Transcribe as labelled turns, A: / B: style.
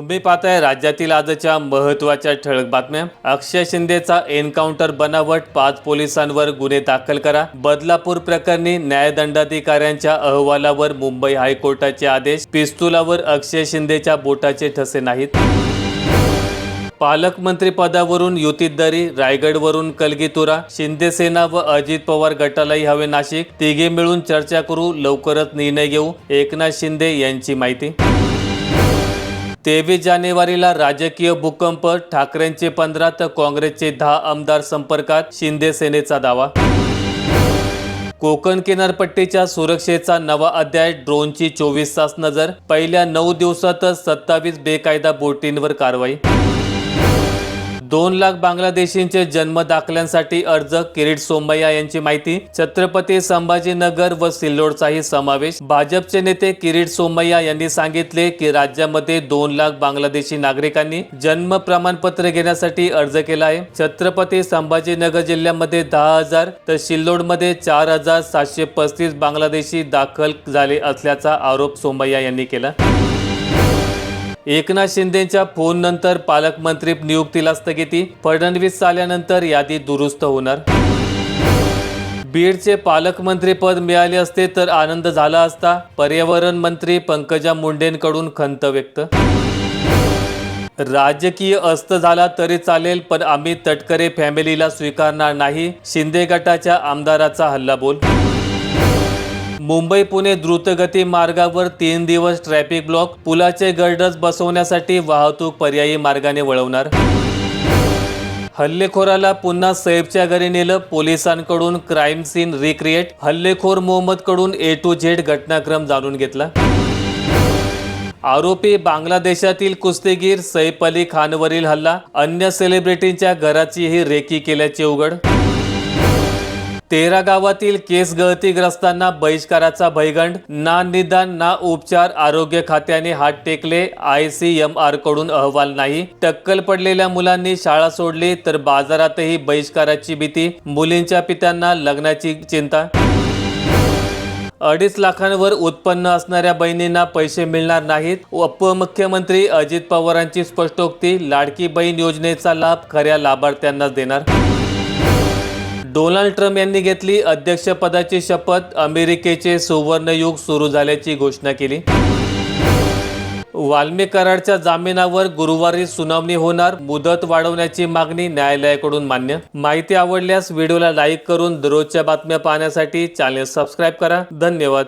A: तुम्ही पाहताय राज्यातील आजच्या महत्त्वाच्या ठळक बातम्या. अक्षय शिंदेचा एन्काउंटर बनावट पाच पोलिसांवर गुन्हे दाखल करा. बदलापूर प्रकरणी न्यायदंडाधिकाऱ्यांच्या अहवालावर मुंबई हायकोर्टाचे आदेश. पिस्तुलावर अक्षय शिंदेच्या बोटाचे ठसे नाहीत. पालकमंत्री पदावरून युतीत दरी रायगडवरून कलगीतुरा शिंदेसेना व अजित पवार गटालाही हवे नाशिक. तिघे मिळून चर्चा करू लवकरच निर्णय घेऊ. एकनाथ शिंदे यांची माहिती. तेवीस जानेवारीला राजकीय भूकंप ठाकरेंचे पंधरा तर काँग्रेसचे दहा आमदार संपर्कात शिंदे सेनेचा दावा. कोकण किनारपट्टीच्या सुरक्षेचा नवा अध्याय ड्रोनची चोवीस तास नजर पहिल्या नऊ दिवसातच सत्तावीस बेकायदा बोटींवर कारवाई. दोन लाख बांगलादेशींचे जन्म दाखल्यांसाठी अर्ज किरीट सोमय्या यांची माहिती छत्रपती संभाजीनगर व सिल्लोडचाही समावेश. भाजपचे नेते किरीट सोमय्या यांनी सांगितले की राज्यामध्ये दोन लाख बांगलादेशी नागरिकांनी जन्म प्रमाणपत्र घेण्यासाठी अर्ज केला आहे. छत्रपती संभाजीनगर जिल्ह्यामध्ये दहा हजार तर सिल्लोडमध्ये चार हजार सातशे पस्तीस बांगलादेशी दाखल झाले असल्याचा आरोप सोमय्या यांनी केला. एकनाथ शिंदेच्या फोन नंतर पालकमंत्री नियुक्तीला स्थगिती फडणवीस आल्यानंतर यादी दुरुस्त होणार. बीडचे पालकमंत्री पद मिळाले असते तर आनंद झाला असता पर्यावरण मंत्री पंकजा मुंडेंकडून खंत व्यक्त. राजकीय अस्त झाला तरी चालेल पण आम्ही तटकरे फॅमिलीला स्वीकारणार नाही शिंदे गटाच्या आमदाराचा हल्लाबोल मुंबई पुणे द्रुतगती मार्गावर तीन दिवस ट्रॅफिक ब्लॉक पुलाचे गर्डर्स बसवण्यासाठी वाहतूक पर्यायी मार्गाने वळवणार. हल्लेखोराला पुन्हा सैफच्या घरी नेलं पोलिसांकडून क्राईम सीन रिक्रिएट हल्लेखोर मोहम्मदकडून ए टू झेड घटनाक्रम जाणून घेतला. आरोपी बांगलादेशातील कुस्तीगीर सैफ अली खानवरील हल्ला अन्य सेलिब्रिटींच्या घराचीही रेकी केल्याचे उघड. तेरा गावातील केस गळतीग्रस्तांना बहिष्काराचा भयगंड ना निदान ना उपचार आरोग्य खात्याने हात टेकले आय सी एम आरकडून अहवाल नाही. टक्कल पडलेल्या मुलांनी शाळा सोडली तर बाजारातही बहिष्काराची भीती मुलींच्या पित्यांना लग्नाची चिंता. अडीच लाखांवर उत्पन्न असणाऱ्या बहिणींना पैसे मिळणार नाहीत. उपमुख्यमंत्री अजित पवारांची स्पष्टोक्ती लाडकी बहीण योजनेचा लाभ खऱ्या लाभार्थ्यांनाच देणार. डोनाल्ड ट्रम्प यांनी घेतली अध्यक्षपदाची शपथ. अमेरिकेचे सुवर्णयुग सुरू झाल्याची घोषणा केली. वाल्मिक कराडच्या जामिनावर गुरुवारी सुनावणी होणार. मुदत वाढवण्याची मागणी न्यायालयाकडून मान्य. माहिती आवडल्यास व्हिडिओला लाईक करून दररोजच्या बातम्या पाहण्यासाठी चॅनल सबस्क्राईब करा. धन्यवाद.